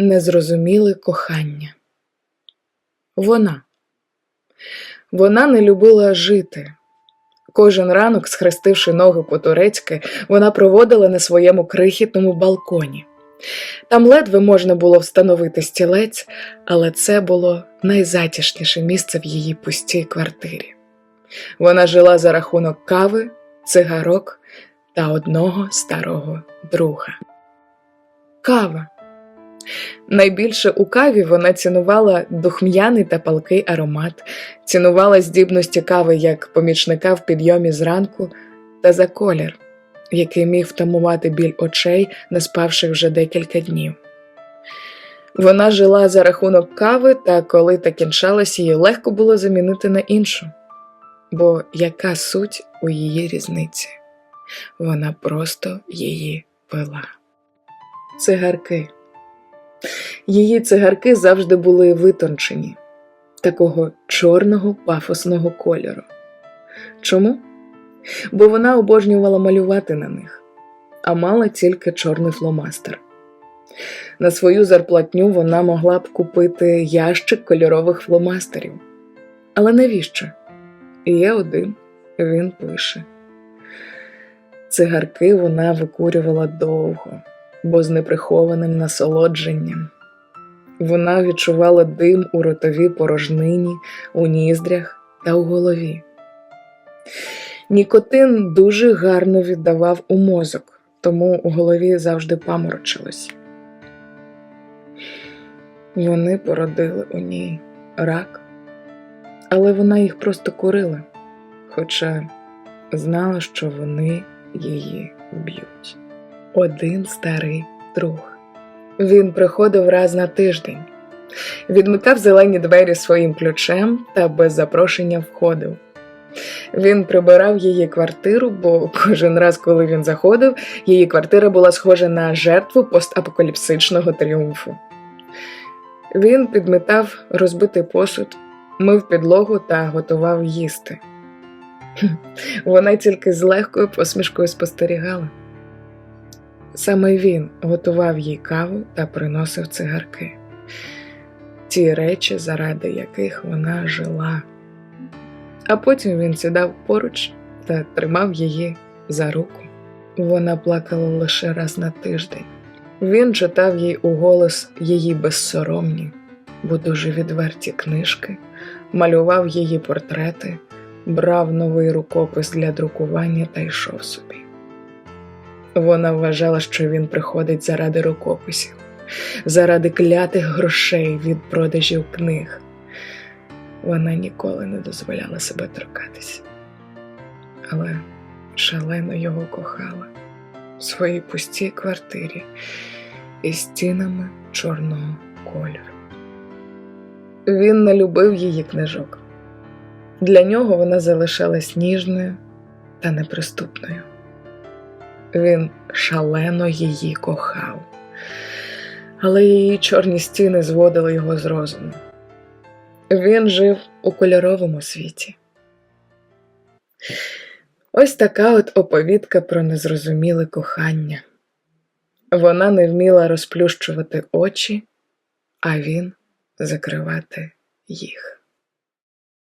Незрозуміле кохання. Вона. Вона не любила жити. Кожен ранок, схрестивши ноги по-турецьки, вона проводила на своєму крихітному балконі. Там ледве можна було встановити стілець, але це було найзатішніше місце в її пустій квартирі. Вона жила за рахунок кави, цигарок та одного старого друга. Кава. Найбільше у каві вона цінувала духм'яний та палкий аромат, цінувала здібності кави як помічника в підйомі зранку та за колір, який міг втамувати біль очей, не спавши вже декілька днів. Вона жила за рахунок кави, та коли та кінчалась, її легко було замінити на іншу. Бо яка суть у її різниці? Вона просто її пила. Цигарки. Її цигарки завжди були витончені, такого чорного пафосного кольору. Чому? Бо вона обожнювала малювати на них, а мала тільки чорний фломастер. На свою зарплатню вона могла б купити ящик кольорових фломастерів. Але навіщо? Є один, він пише. Цигарки вона викурювала довго, бо з неприхованим насолодженням. Вона відчувала дим у ротовій порожнині, у ніздрях та у голові. Нікотин дуже гарно віддавав у мозок, тому у голові завжди паморочилось. Вони породили у ній рак, але вона їх просто курила, хоча знала, що вони її вб'ють. Один старий друг. Він приходив раз на тиждень, відмикав зелені двері своїм ключем та без запрошення входив. Він прибирав її квартиру, бо кожен раз, коли він заходив, її квартира була схожа на жертву постапокаліпсичного тріумфу. Він підмітав розбитий посуд, мив підлогу та готував їсти. Вона тільки з легкою посмішкою спостерігала. Саме він готував їй каву та приносив цигарки, ті речі, заради яких вона жила. А потім він сідав поруч та тримав її за руку. Вона плакала лише раз на тиждень. Він читав їй у голос її безсоромні, бо дуже відверті книжки, малював її портрети, брав новий рукопис для друкування та йшов собі. Вона вважала, що він приходить заради рукописів, заради клятих грошей від продажів книг. Вона ніколи не дозволяла себе торкатись, але шалено його кохала в своїй пустій квартирі із стінами чорного кольору. Він не любив її книжок. Для нього вона залишалась ніжною та неприступною. Він шалено її кохав, але її чорні стіни зводили його з розуму. Він жив у кольоровому світі. Ось така от оповідка про незрозуміле кохання. Вона не вміла розплющувати очі, а він закривати їх.